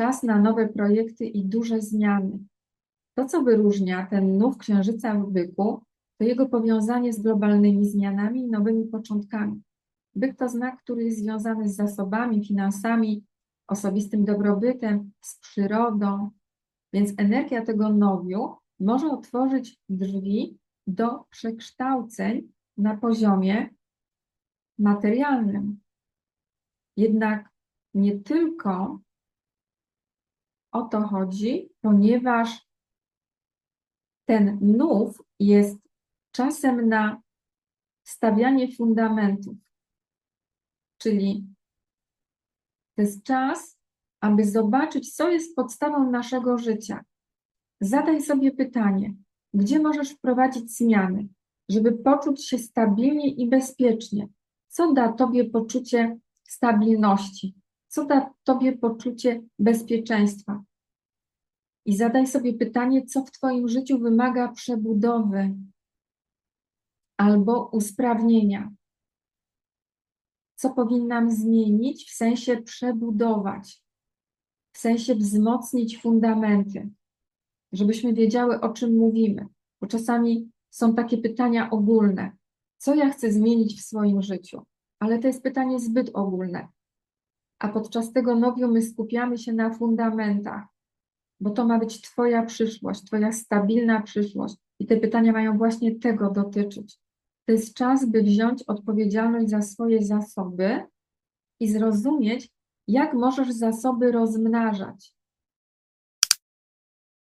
Czas na nowe projekty i duże zmiany. To, co wyróżnia ten nów księżyca w byku, to jego powiązanie z globalnymi zmianami i nowymi początkami. Byk to znak, który jest związany z zasobami, finansami, osobistym dobrobytem, z przyrodą, więc energia tego nowiu może otworzyć drzwi do przekształceń na poziomie materialnym. Jednak nie tylko o to chodzi, ponieważ ten nów jest czasem na stawianie fundamentów. Czyli to jest czas, aby zobaczyć, co jest podstawą naszego życia. Zadaj sobie pytanie, gdzie możesz wprowadzić zmiany, żeby poczuć się stabilnie i bezpiecznie. Co da Tobie poczucie stabilności? Co da Tobie poczucie bezpieczeństwa? I zadaj sobie pytanie, co w Twoim życiu wymaga przebudowy albo usprawnienia. Co powinnam zmienić w sensie przebudować, w sensie wzmocnić fundamenty, żebyśmy wiedziały, o czym mówimy. Bo czasami są takie pytania ogólne. Co ja chcę zmienić w swoim życiu? Ale to jest pytanie zbyt ogólne. A podczas tego nowiu my skupiamy się na fundamentach, bo to ma być Twoja przyszłość, Twoja stabilna przyszłość. I te pytania mają właśnie tego dotyczyć. To jest czas, by wziąć odpowiedzialność za swoje zasoby i zrozumieć, jak możesz zasoby rozmnażać.